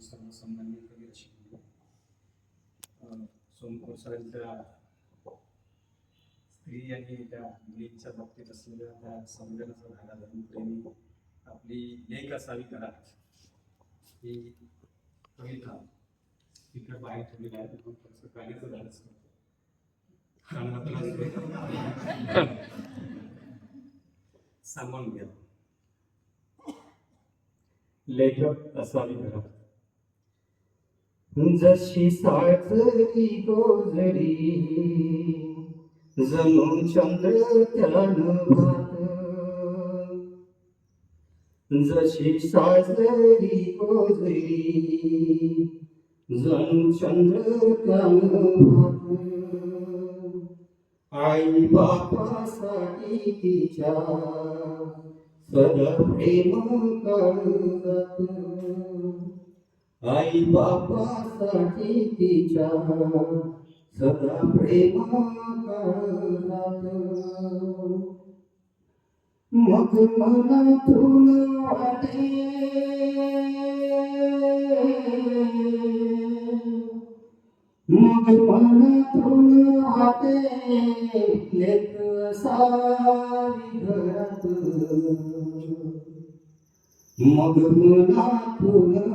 सर्व सन्माननीय कवी सोमपूर सरांच्या स्त्री आणि त्या मुलींच्या बाबतीत असलेल्या त्या संवेदनाचा धागा धरून प्रेमी आपली लेख असावी करा ही कविता तिकडे बाहेर ठेवलेली आहे. पण थोडंसं कार्याचं धाडस करतो कानातला सांगून घ्या. लेखक असावी घरात. जशी साजरी गोजरी जणू चंद्र त्यान भात जशी साजरी गोजरी जणू चंद्र त्यान भात आई बापासाठी तिच्या सदा प्रेम काढत आई बापासाठी तिच्या सदा प्रेम मग मला मनातून वाटे मग मला मनातून वाटे लेख सारी घरात मग मला वाटे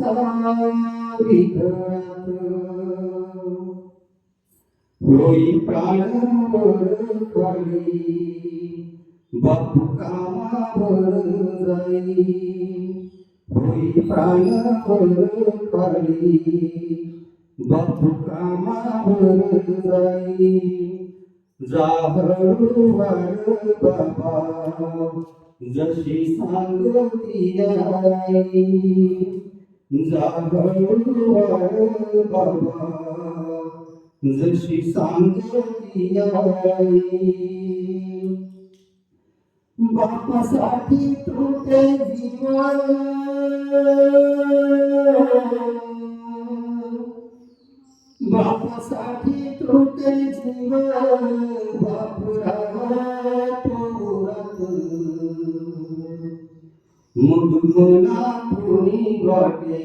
लेक सारी होई प्राणवर खाली बापू कामावर जाई. होई प्राणवर खाली बापू कामावर जाई. बाबा जशी सांगती आई. जाहरुवार बाबा जशी सांगती आई बापासाठी तुटे जीवन बापासाठी तुटे जीवन बापुरा पोरात मग मना वाटे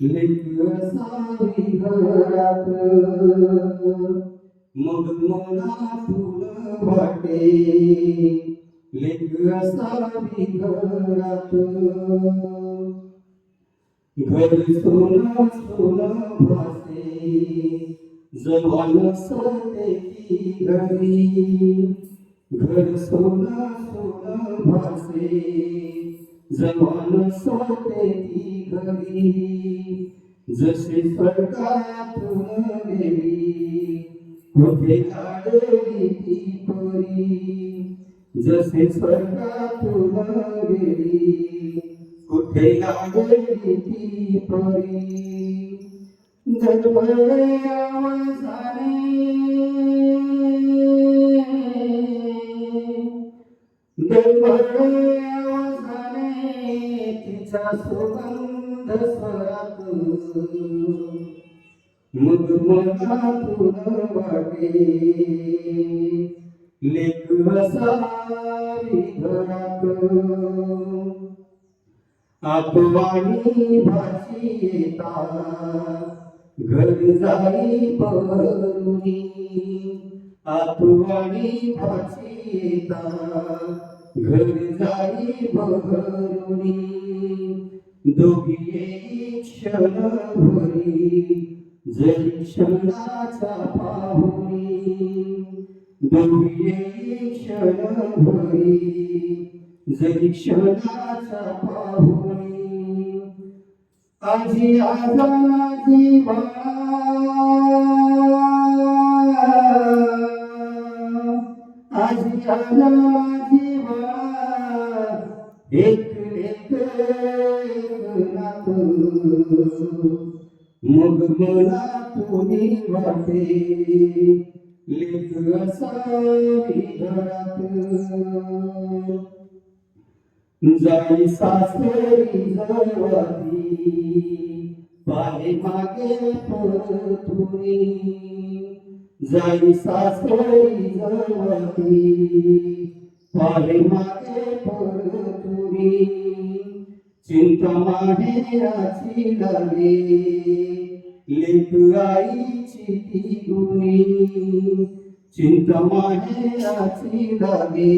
लेकर सारी घरात मग मना वाटे लेकर सारी घरात घर सोनं सोनं भासे जवान सते ती घरी घर सोनं सोनं भासे जवान सोते ती घरी जसे स्वर्गात गेली कुठे काढली ती परी जसे स्वर्गात गेली कुठे लागली ती परी जन्मले आवाजाने जन्मले तिचा सुगंध स्वरात मग मनातून वाटे लेख असावी घरात आपवाणी भाषी येता घर जाई बरुनी आपवाणी भाषी येता घर जाई बरुनी दोघी क्षण भरी जरी क्षणाचा पाहुणी दोघी क्षण भरी जरी क्षणाचा पाहुणी आजी आजाजी आजी आजाजी एक मग मला तुम्ही वाटे लेख असावी घरात जाई सासरी जवळी पाहे मागे तुम्ही जाई सासरी जवळी पाहे मागे परतुनी चिंता माहेराची लागे लेक आईची ती गुणी। चिंता माहेराची लागे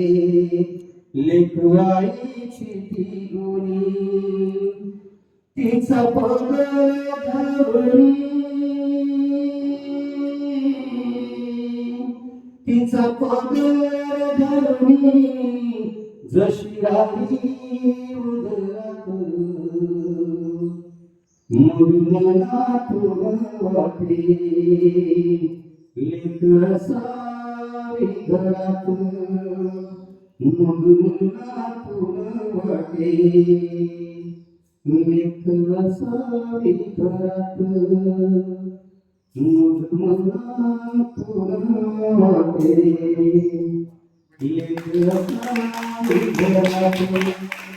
लेक आईची ती गुणी। तिचा पग धरणी तिचा पग धरणी जशी राही उदरात मग मनातून वाटे लेक असावी घरात मग मनातून वाटे लेक असावी घरात वाटे लेक असावी घरात